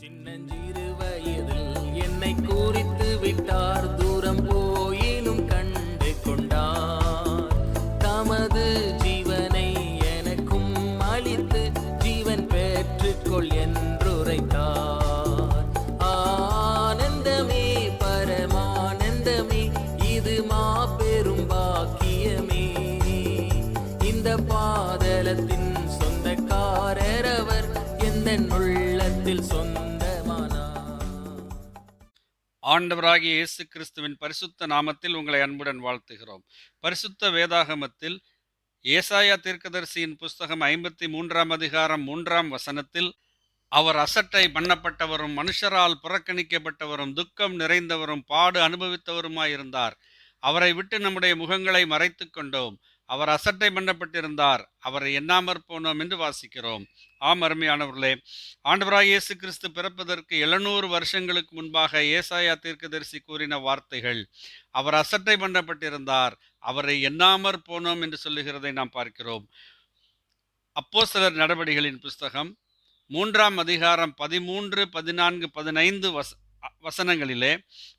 சின்னஞ்சிறு வயதில் என்னை குறித்து விட்டார். தூரம் போயினும் கண்டு கொண்டார். தமது ஜீவனை எனக்கும் அளித்து ஜீவன் பெற்றுக்கொள் என்றுரைத்தார். ஆனந்தமே பரமானந்தமே இது மாபெரும் பாக்கியமே. இந்த பாதலத்தின் சொந்தக்காரர் அவர் எந்த உள்ளத்தில் சொந்த ஆண்டவராகிய இயேசு கிறிஸ்துவின் பரிசுத்த நாமத்தில் உங்களை அன்புடன் வாழ்த்துகிறோம். பரிசுத்த வேதாகமத்தில் ஏசாயா தீர்க்கதரிசியின் புஸ்தகம் ஐம்பத்தி மூன்றாம் அதிகாரம் மூன்றாம் வசனத்தில் அவர் அசட்டை பண்ணப்பட்டவரும் மனுஷரால் புறக்கணிக்கப்பட்டவரும் துக்கம் நிறைந்தவரும் பாடு அனுபவித்தவருமாயிருந்தார். அவரை விட்டு நம்முடைய முகங்களை மறைத்து கொண்டோம். அவர் அசட்டை பண்ணப்பட்டிருந்தார் அவரை எண்ணாமற் போனோம் என்று வாசிக்கிறோம். ஆம் அருமையானவர்களே ஆண்டவராய் இயேசு கிறிஸ்து பிறப்பதற்கு எழுநூறு வருஷங்களுக்கு முன்பாக ஏசாயா தீர்க்கதரிசி கூறின வார்த்தைகள் அவர் அசட்டை பண்ணப்பட்டிருந்தார் அவரை எண்ணாமற் போனோம் என்று சொல்லுகிறதை நாம் பார்க்கிறோம். அப்போஸ்தலர் நடவடிகளின் புஸ்தகம் மூன்றாம் அதிகாரம் பதிமூன்று பதினான்கு பதினைந்து வச வசனங்களிலே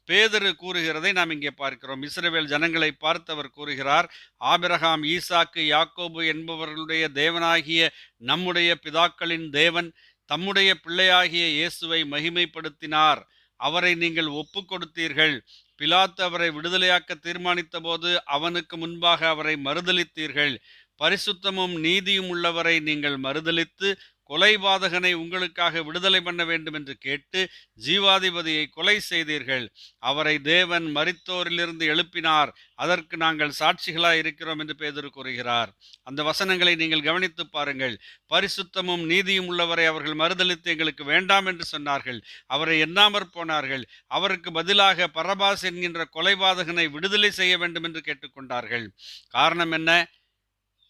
பேதரு கூறுகிறதை நாம் இங்கே பார்க்கிறோம். இஸ்ரேவேல் ஜனங்களை பார்த்தவர் கூறுகிறார் ஆபிரகாம் ஈசாக்கு யாக்கோபு என்பவர்களுடைய தேவனாகிய நம்முடைய பிதாக்களின் தேவன் தம்முடைய பிள்ளையாகிய இயேசுவை மகிமைப்படுத்தினார். அவரை நீங்கள் ஒப்பு கொடுத்தீர்கள் பிலாத்து அவரை விடுதலையாக்க தீர்மானித்த போது அவனுக்கு முன்பாக அவரை மறுதலித்தீர்கள். பரிசுத்தமும் நீதியும் உள்ளவரை நீங்கள் மறுதலித்து கொலைபாதகனை உங்களுக்காக விடுதலை பண்ண வேண்டும் என்று கேட்டு ஜீவாதிபதியை கொலை செய்தீர்கள். அவரை தேவன் மரித்தோரிலிருந்து எழுப்பினார். அதற்கு நாங்கள் சாட்சிகளாய் இருக்கிறோம் என்று பேதர் கூறுகிறார். அந்த வசனங்களை நீங்கள் கவனித்து பாருங்கள். பரிசுத்தமும் நீதியும் உள்ளவரை அவர்கள் மறுதளித்து எங்களுக்கு வேண்டாம் என்று சொன்னார்கள். அவரை எண்ணாமற் போனார்கள். அவருக்கு பதிலாக பரபாஸ் என்கின்ற கொலைபாதகனை விடுதலை செய்ய வேண்டும் என்று கேட்டுக்கொண்டார்கள் காரணம் என்ன?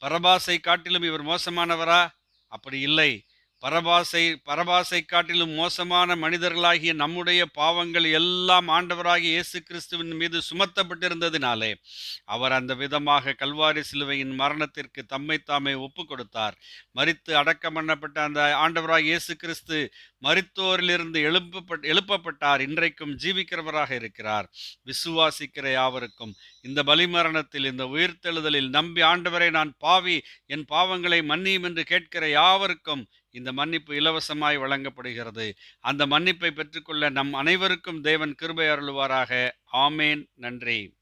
பரபாசை காட்டிலும் இவர் மோசமானவரா? அப்படி இல்லை. பரபாசை பரபாசை காட்டிலும் மோசமான மனிதர்களாகிய நம்முடைய பாவங்கள் எல்லாம் ஆண்டவராகிய இயேசு கிறிஸ்துவின் மீது சுமத்தப்பட்டிருந்ததினாலே அவர் அந்த விதமாக கல்வாரி சிலுவையின் மரணத்திற்கு தம்மை தாமே ஒப்பு கொடுத்தார். மரித்து அடக்கம் பண்ணப்பட்ட அந்த ஆண்டவராகிய இயேசு கிறிஸ்து மறித்தோரிலிருந்து எழுப்பப்பட் எழுப்பப்பட்டார். இன்றைக்கும் ஜீவிக்கிறவராக இருக்கிறார். விசுவாசிக்கிற யாவருக்கும் இந்த பலிமரணத்தில் இந்த உயிர்த்தெழுதலில் நம்பி ஆண்டவரை நான் பாவி என் பாவங்களை மன்னியும் என்று கேட்கிற யாவருக்கும் இந்த மன்னிப்பு இலவசமாய் வழங்கப்படுகிறது. அந்த மன்னிப்பை பெற்றுக்கொள்ள நம் அனைவருக்கும் தேவன் கிருபை அருளுவாராக. ஆமேன். நன்றி.